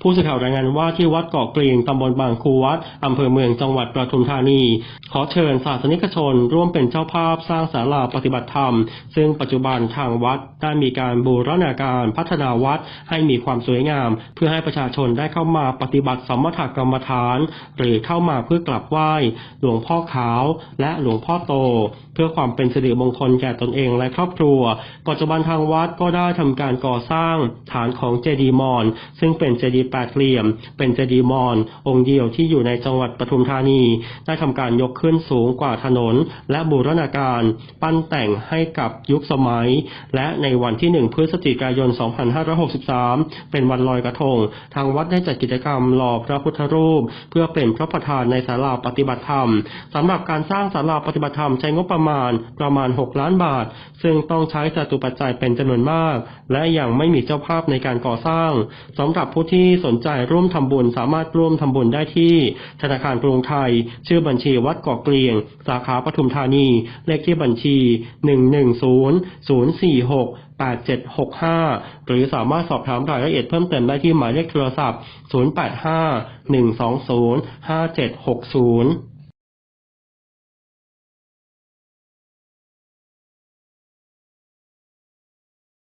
ผู้สื่อข่าวรายงานว่าที่วัดเกาะเกรียงตำบลบางคูวัดอำเภอเมืองจังหวัดปทุมธานี ขอเชิญศาสนิกชน ร่วมเป็นเจ้าภาพสร้างศาลาปฏิบัติธรรม ซึ่งปัจจุบันทางวัดได้มีการบูรณาการพัฒนาวัดให้มีความสวยงาม เพื่อให้ประชาชนได้เข้ามาปฏิบัติสมถกรรมฐาน หรือเข้ามาเพื่อกราบไหว้หลวงพ่อขาว และหลวงพ่อโต เพื่อความเป็นสิริมงคลแก่ตนเองและครอบครัว ปัจจุบันทางวัดก็ได้ทำการก่อสร้างฐานของเจดีย์มอญซึ่งเป็นเจดีย์แปดเหลี่ยม เป็นเจดีย์มอญองค์เดียวที่อยู่ในจังหวัดปทุมธานี ได้ทำการยกขึ้นสูงกว่าถนน และบูรณาการ ปั้นแต่งให้กับยุคสมัย และในวันที่ 1 พฤศจิกายน 2563 เป็นวันลอยกระทง ทางวัดได้จัดกิจกรรมหล่อพระพุทธรูป เพื่อเป็นพระประธานในศาลาปฏิบัติธรรมสำหรับการสร้างศาลาปฏิบัติธรรมใช้งบประมาณประมาณ 6 ล้านบาท ซึ่งต้องใช้จตุปัจจัยเป็นจำนวนมาก และยังไม่มีเจ้าภาพในการก่อสร้างสำหรับผู้ที่สนใจร่วมทำบุญสามารถร่วมทำบุญได้ที่ธนาคารกรุงไทย ชื่อบัญชีวัดเกาะเกลียง สาขาปทุมธานี เลขที่บัญชี 110 046 8765 หรือสามารถสอบถามรายละเอียดเพิ่มเติมได้ที่หมายเลขโทรศัพท์ 085 120 5760